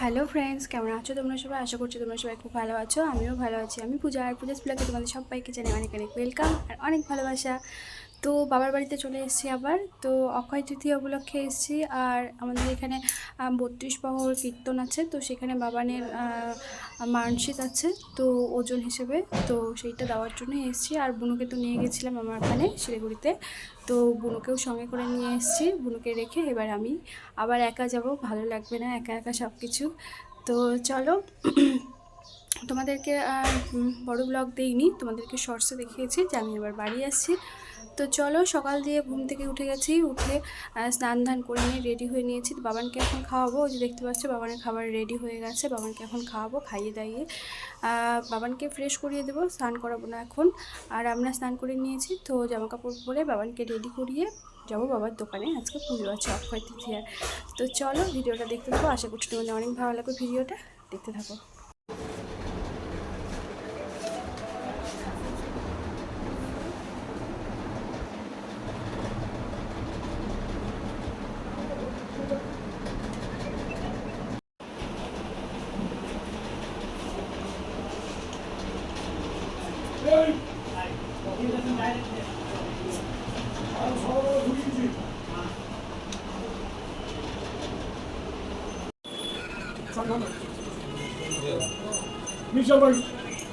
Hello friends, কেমন আছো তোমরা সবাই? আশা করছি তোমরা সবাই খুব ভালো আছো। আমিও ভালো আছি। আমি পূজা আর পূজা স্পিলাকে তোমাদের সবাইকে জানি অনেক অনেক ওয়েলকাম আর অনেক ভালোবাসা। তো বাবার বাড়িতে চলে এসেছি আবার। তো অক্ষয় তৃতীয় উপলক্ষে এসেছি আর আমাদের এখানে বত্রিশ পাহর কীর্তন আছে। তো সেখানে বাবানের মানসিক আছে, তো ওজন হিসেবে। তো সেইটা দেওয়ার জন্য এসেছি। আর বুনুকে তো নিয়ে গেছিলাম আমার ওখানে শিলিগুড়িতে। তো বুনুকেও সঙ্গে করে নিয়ে এসেছি। বুনুকে রেখে এবার আমি আবার একা যাব। ভালো লাগবে না, একা একা সব কিছু তো চলো তোমাদেরকে আর বড় ব্লগ দেইনি, তোমাদেরকে শর্টসে দেখিয়েছি যে আমি এবার বাড়ি আসছি। তো চলো সকাল দিয়ে ঘুম থেকে উঠে গেছি, উঠে স্নান ধান করে নিয়ে রেডি হয়ে নিয়েছি। তো বাবানকে এখন খাওয়াবো, ওই যে দেখতে পাচ্ছ বাবানের খাবার রেডি হয়ে গেছে, বাবানকে এখন খাওয়াবো খাইয়ে দাইয়ে। বাবানকে ফ্রেশ করিয়ে দেবো, স্নান করাবো না এখন। আর আমরা স্নান করে নিয়েছি, তো জামা কাপড় পরে বাবানকে রেডি করিয়ে যাব বাবার দোকানে, আজকে পুজো আছে অক্ষয় তৃতীয়ার তো চলো ভিডিওটা দেখতে থাকো, আশা করছি তোমাদের অনেক ভালো লাগবে ভিডিওটা, দেখতে থাকো।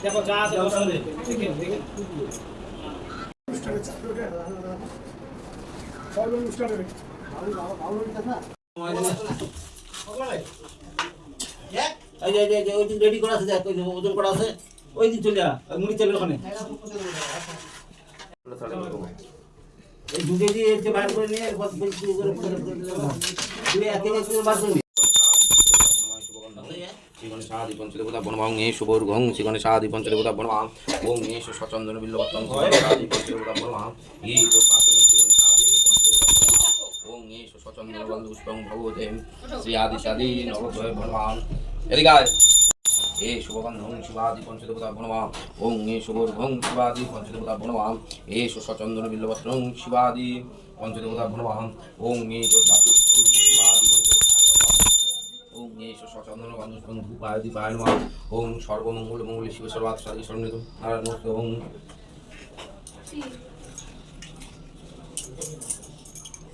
দেখো যা আছে দেখেন দেখেন। রেডি করা আছে দেখ ওজন করা আছে। ওই দিন চলে যা মুড়ি চালের ওখানে এই দুধে দিয়ে যে বার করে নিয়ে করে করে করে। তুই একে করে বার জীবনে সাধি পঞ্চদেবতা বনমাং এ শুভর ঘং জীবনে সাধি পঞ্চদেবতা বনমাং ওং এ সচন্দন বিল্লবত্তম জীবনে পঞ্চদেবতা বনমাং ই তো পাদন জীবনে সাধি পঞ্চদেবতা বনমাং ওং এ সচন্দন বন্ধু পুষ্পং ভগবতে শ্রী আদি সাদি বনমাং এদিকে এ শুভবন্ধং শিবাদি পঞ্চদেবতা বনমাং ওং এ শুভর ঘং শিবাদি পঞ্চদেবতা বনমাং এ সচন্দন বিল্লবত্তম শিবাদি পঞ্চদেবতা বনমাং ওং এ ওম এস সচন্দন ওম সর্বমঙ্গল মঙ্গল শিব সর্বাত সাদি সন্নিত নারায়ণ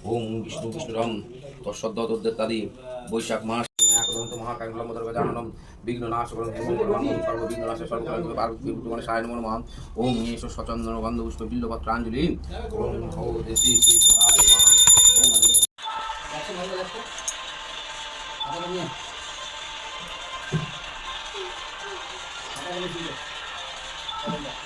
ওম বিষ্ণু বিষ্ণুরম তৎসদ্দত্তাদি বৈশাখ মাস একদন্ত মহাকাঙ্গলম জাননম বিঘ্ন নাশ করম সর্ববিঘ্ন নাশে সর্বকাল পার্বতী মানে সায়ন নমঃ ওম এস সচন্দন গন্ধ পুষ্প বিল্লপত্রাঞ্জলি ওম ভৌ দেশি শ্রী সদায়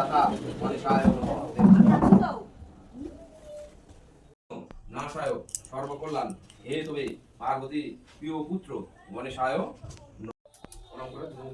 নমঃ নাশায় সর্বকল্যাণ। হে তবে পার্বতী প্রিয় পুত্র মনে সায় প্রণাম করে তুমি